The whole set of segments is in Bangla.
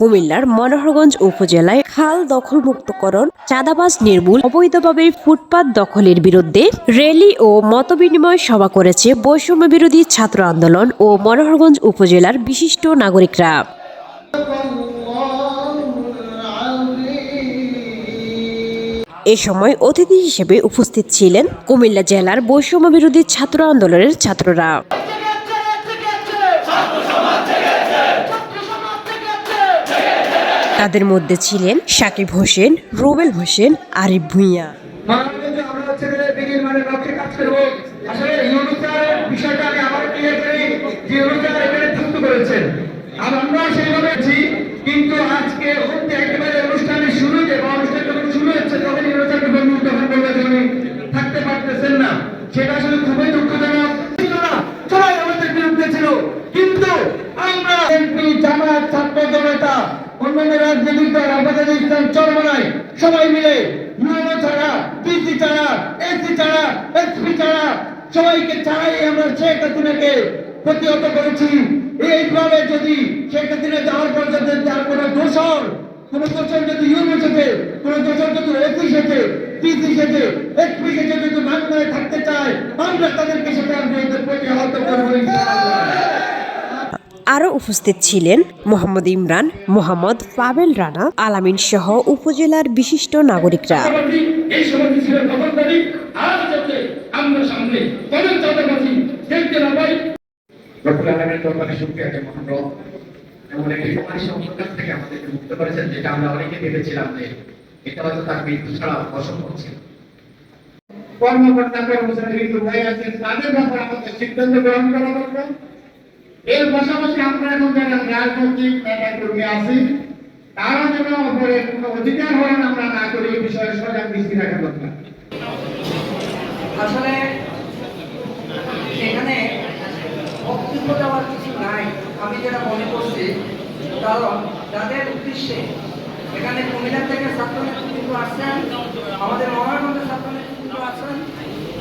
কুমিল্লার মনোহরগঞ্জ উপজেলায় খাল দখলমুক্তকরণ, চাঁদাবাজ নির্মূল, অবৈধভাবে ফুটপাত দখলের বিরুদ্ধে র্যালি ও মতবিনিময় সভা করেছে বৈষম্য বিরোধী ছাত্র আন্দোলন ও মনোহরগঞ্জ উপজেলার বিশিষ্ট নাগরিকরা। এ সময় অতিথি হিসেবে উপস্থিত ছিলেন কুমিল্লা জেলার বৈষম্য বিরোধী ছাত্র আন্দোলনের ছাত্ররা। তাদের মধ্যে ছিলেন সাকিব হোসেন রুবেল হোসেন আরিফ ভুঁইয়া। আমরা হচ্ছে গেলে দিনের মানে লক্ষ্যে কাজ করব আসলে ইউনুসার বিষয়টা আমি আবার ক্লিয়ার করি যে ইউনুসার এখানে যুক্ত করেছেন আর আমরা সেইভাবে আছি কিন্তু আজকে হতে একেবারে অনুষ্ঠানের শুরুতে বা অনুষ্ঠান যখন শুরু হচ্ছে তখন ইউনুসারকে বন্ধু তখন বলবে যে উনি থাকতে পারতেছেন না সেটা আসলে খুবই দুঃখজনক ছিল না সবাই আমাদের বিরুদ্ধে ছিল কিন্তু আমরা এমপি জামাত ছাত্র জনতা অন্যান্য রাজনৈতিক দল আমাদের ইসলাম চরমনায় সবাই মিলে ইউনো ছাড়া, পিসি ছাড়া, এসি ছাড়া, এসপি ছাড়া, সবাইকে ছাড়াই আমরা শেখ হাসিনাকে প্রতিহত করেছি এইভাবে যদি শেখ হাসিনা যাওয়ার পর যদি তার কোনো দোষর, কোন দোষর যদি ইউনো সেটে কোন দোষর যদি এসি সেটে পিসি সেটে এসপি সেটে যদি বাংলায় থাকতে চায়, আমরা তাদেরকে সেটা প্রতিহত করব ইনশাআল্লাহ। আরও উপস্থিত ছিলেন মোহাম্মদ ইমরান মোহাম্মদ পাবেল রানা আলামিন সহ উপজেলার বিশিষ্ট নাগরিকরা। এমন একটি সময় সংকট থেকে আমাদেরকে মুক্ত করেছেন যেটা আমরা অনেকে ভেবেছিলাম যে এটা হয়তো তার মৃত্যু ছাড়া অসম্ভব ছিল। কর্মকর্তা কর্মচারী কিন্তু হয়ে আছেন তাদের ব্যাপারে আমাদের সিদ্ধান্ত গ্রহণ করা দরকার। এর পাশাপাশি আমরা এখন যারা রাজনৈতিক নেতা কর্মী আছি, তারা যেন কোনো অধিকার হরণ আমরা না করি এই বিষয়ে সজাগ দৃষ্টি রাখা দরকার। আসলে এখানে বক্তব্য দেওয়ার কিছু নাই। আমি যেটা মনে করছি, কারণ যাদের উদ্দেশ্যে এখানে কুমিল্লা থেকে ছাত্র নেতৃত্ব আসছেন, আমাদের মহানগরের ছাত্র নেতৃত্ব আছেন,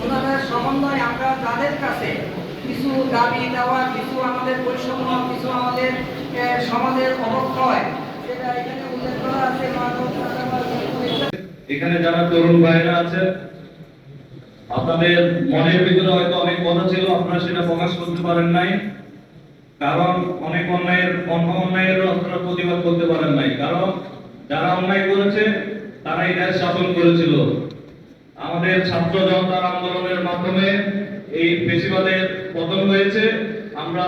ওনাদের সমন্বয় আমরা তাদের কাছে কিছু দাবি দেওয়া, কিছু আমাদের বৈষম্য কিছু আমাদের সমাজের অবক্ষয় এখানে যারা তরুণ ভাইরা আছেন, আপনাদের মনের ভিতরে হয়তো অনেক কথা ছিল, আপনারা সেটা প্রকাশ করতে পারেন নাই। কারণ অনেক অন্যায়ের, অন্য অন্যায়েরও আপনারা প্রতিবাদ করতে পারেন নাই। কারণ যারা অন্যায় করেছে, তারাই দেশ শাসন করেছিল। আমাদের ছাত্র জনতার আন্দোলনের মাধ্যমে এই বেশিবাদের পতন হয়েছে। আমরা